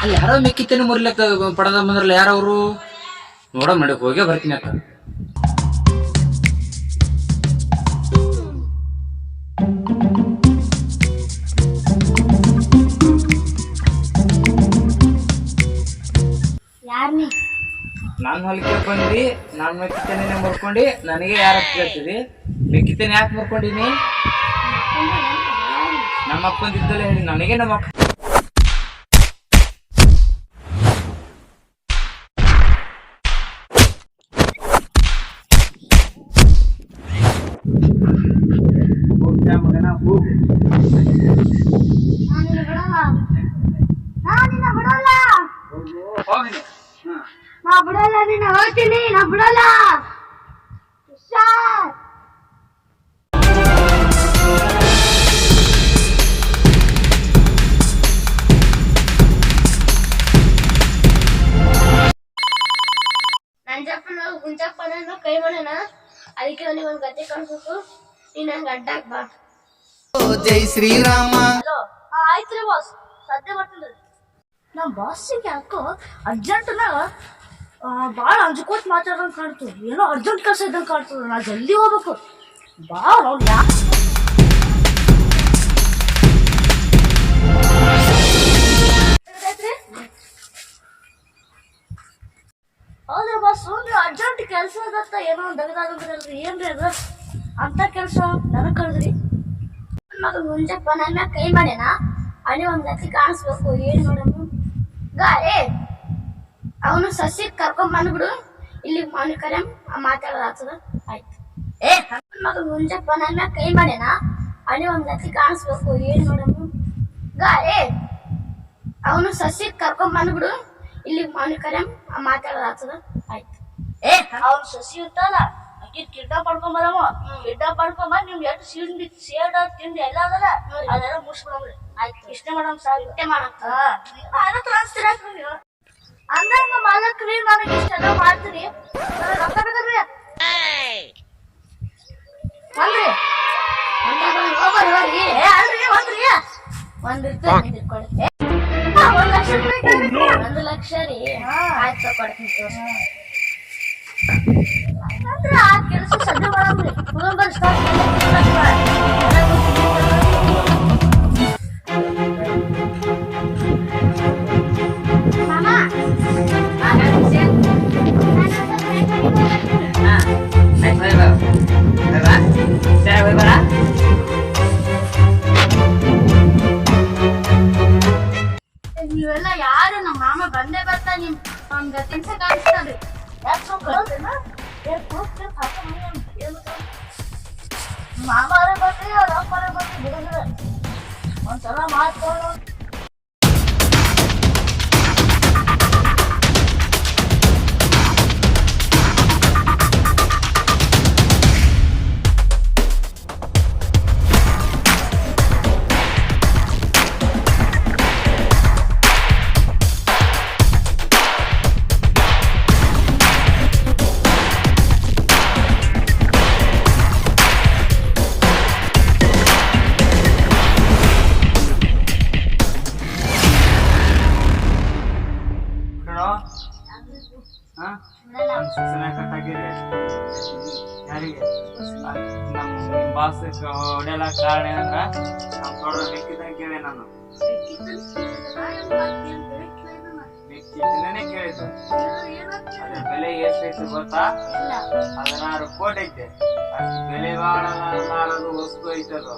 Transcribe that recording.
ಅಲ್ಲಿ ಯಾರೋ ಮೆಕ್ಕಿತೇನೆ ಮುರಿಲಕ್ಕ ಪಡದ ಬಂದ್ರಲ್ಲ ಯಾರವರು? ನೋಡ ನಡಿ ಹೋಗೇ ಬರ್ತೀನಿ ಅಕ್ಕ. ಯಾರ್ನಿ ನಾನು ಹೊಲಿಕೆ ಬಂದ್ರಿ ನಾನು ಮೆಕ್ಕಿತೇನೆ ಮುರ್ಕೊಂಡು ನನಗೆ ಯಾರ ಕೇಳ್ತೀರಿ? ಮೆಕ್ಕಿತೇನೆ ಯಾಕೆ ಮುರ್ಕೊಂಡಿನಿ ನಮ್ಮ ಅಪ್ಪಂದಿದ್ದಲ್ಲ ಹೇಳಿ ನನಗೆ ನಮ್ಮ ಅಪ್ಪ ನಾ ಬಿಡಲ್ಲ ನಿನ್ನ ಹೇಳ್ತೀನಿ ನಾ ಬಿಡಲ್ಲ ಹುಷಾರ್ ನಂಜಪ್ಪನ ಗುಂಜಪ್ಪನ ಕೈ ಮಾಡೋಣ ಅದಕ್ಕೆ ಅವನಿಗೆ ಒಂದು ಗತಿ ಕಾಣಿಸ್ಬೇಕು ನೀನ್ ನಂಗೆ ಅಡ್ಡಾಕ್ ಬಾ ಜೈ ಶ್ರೀರಾಮ. ಆಯ್ತು ಬಾಸ್ ಸದ್ಯ ಬರ್ತಿಲ್ಲ ನಮ್ಮ ಬಾಸಿಗೆ ಯಾಕೋ ಅರ್ಜೆಂಟ್ನಾಗ ಭಾಳ ಅಂಜ್ಕೋತ್ ಮಾತಾಡೋಂಗೆ ಕಾಣ್ತು. ಏನೋ ಅರ್ಜೆಂಟ್ ಕೆಲಸ ಇದ್ದಂಗೆ ಕಾಣ್ತದ ನಾ ಜಲ್ದಿ ಹೋಗ್ಬೇಕು. ಭಾಳ ಅವ್ನು ಯಾ ಹೌದ್ರಿ ಬಾಸ್ ಅರ್ಜೆಂಟ್ ಕೆಲಸ ಅದತ್ತ ಏನೋ ದಗದಾಗದ್ರಲ್ರಿ ಏನ್ರಿ ಅದ? ಅಂತ ಕೆಲಸ, ನನಗೆ ಕಳೆದ್ರಿ. ಮಗ ಮುಂಜಪ್ಪ ಬಂದ ಮ್ಯಾಗ ಕೈ ಮಾಡ್ಯಾನ? ಅಲ್ಲಿ ಒಂದ್ ಗತಿ ಕಾಣಿಸ್ಬೇಕು ಏನ್ ಮಾಡೋನು ಗಾರೆ ಅವನು ಸಸಿ ಕರ್ಕೊಂಡ್ ಬಂದ್ಬಿಡು. ಇಲ್ಲಿ ಮನೆ ಕರೆ ಮಾತಾಡೋದಾಗ್ತದ. ಆಯ್ತು. ಏ ನನ್ ಮಗ ಮುಂಜಪ್ಪ ನನ್ನ ಮ್ಯಾಗ ಕೈ ಮಾಡ್ಯಾನ? ಅಲ್ಲಿ ಒಂದ್ ಗತಿ ಕಾಣಿಸ್ಬೇಕು ಏನ್ ಮಾಡೋನು ಗಾರೆ ಅವನು ಸಸಿ ಕರ್ಕೊಂಡ್ ಬಂದ್ಬಿಡು. ಇಲ್ಲಿ ಮನೆ ಕರೆ ಮಾತಾಡೋದಾಗ್ತದ. ಆಯ್ತು. ಏ ಅವನು ಸಸಿ ಇರ್ತಲ್ಲ ಅಕ್ಕಿ ಕಿಡ್ನಾಪ್ ಮಾಡ್ಕೊಂಡ್ ಬರವ. ಕಿಡ್ನಾಪ್ ನಿಮ್ ಎಷ್ಟು ಸೀಡ್ ಸೇಡ್ ತಿಂಡಿ ಎಲ್ಲ ಅದಲ್ಲ ಅದೆಲ್ಲ ಮುಗಿಸ್ಬಿಡಮ್ರಿ ಆಯ್ತು. ಇಷ್ಟೇ ಮಾಡಮ್ ಸಾಕು. ಇಷ್ಟೇ ಮಾಡಕ್ಕ ಹಾ. ಅದಕ್ಕೆ ಅನ್ಸ್ತೀರ ನೀವು? ಅಂದಂಗ ಮಾಲಕ್ರಿ ನನಗೆ ಇಷ್ಟೆಲ್ಲ ಮಾಡ್ತೀರಿ. ನನಗೆ ರೊಕ್ಕ ಬೇಕಲ್ರಿ. ಹೋಗ್ರಿ ಏ ಅಲ್ರಿ ಒಂದ್ರಿ. ಒಂದ್ ಲಕ್ಷ ರೂಪಾಯಿ ಒಂದು ಲಕ್ಷ ರೀ. ಆಯ್ತು ಕೊಡ್ತೀನಿ ಕೆಲಸ ಸದ್ಯ ಮಾಡಮ್ರಿ ಕುಟುಂಬ ಸ್ಟಾರ್ಟ್ ಮಾಮ ಆ, ಗಾಡಿ ಬಿಸಿ. ಹಾ ಆಯ್ತು ಹೋಯ್ ಬಾ ಹೋಯ್ ಬಾ ಸರಿ એ ગ્રુપ જે થતું મને મામારે બધે અમારે બધે ભેગું પણ ચલા માત કરો ಯಾರಿಗೆ ನಮ್ಮ ಬಾಸ್ ಹೊಡೆಯಲ್ಲ ಕಾರಣ ಏನಂದ್ರ ನಮ್ಮ ದೊಡ್ಡ ಮೆಕ್ಕಿದ ಕೇಳಿ ನಾನು. ಕೇಳಿದ್ದು ಅದ್ರ ಬೆಲೆ ಎಷ್ಟೈತೆ ಗೊತ್ತಾ? ಹದಿನಾರು ಕೋಟಿ ಐತೆ. ಬೆಲೆ ಬೆಲೆ ಬಾಳಲಾರದು ವಸ್ತು ಐತೆ ಅದು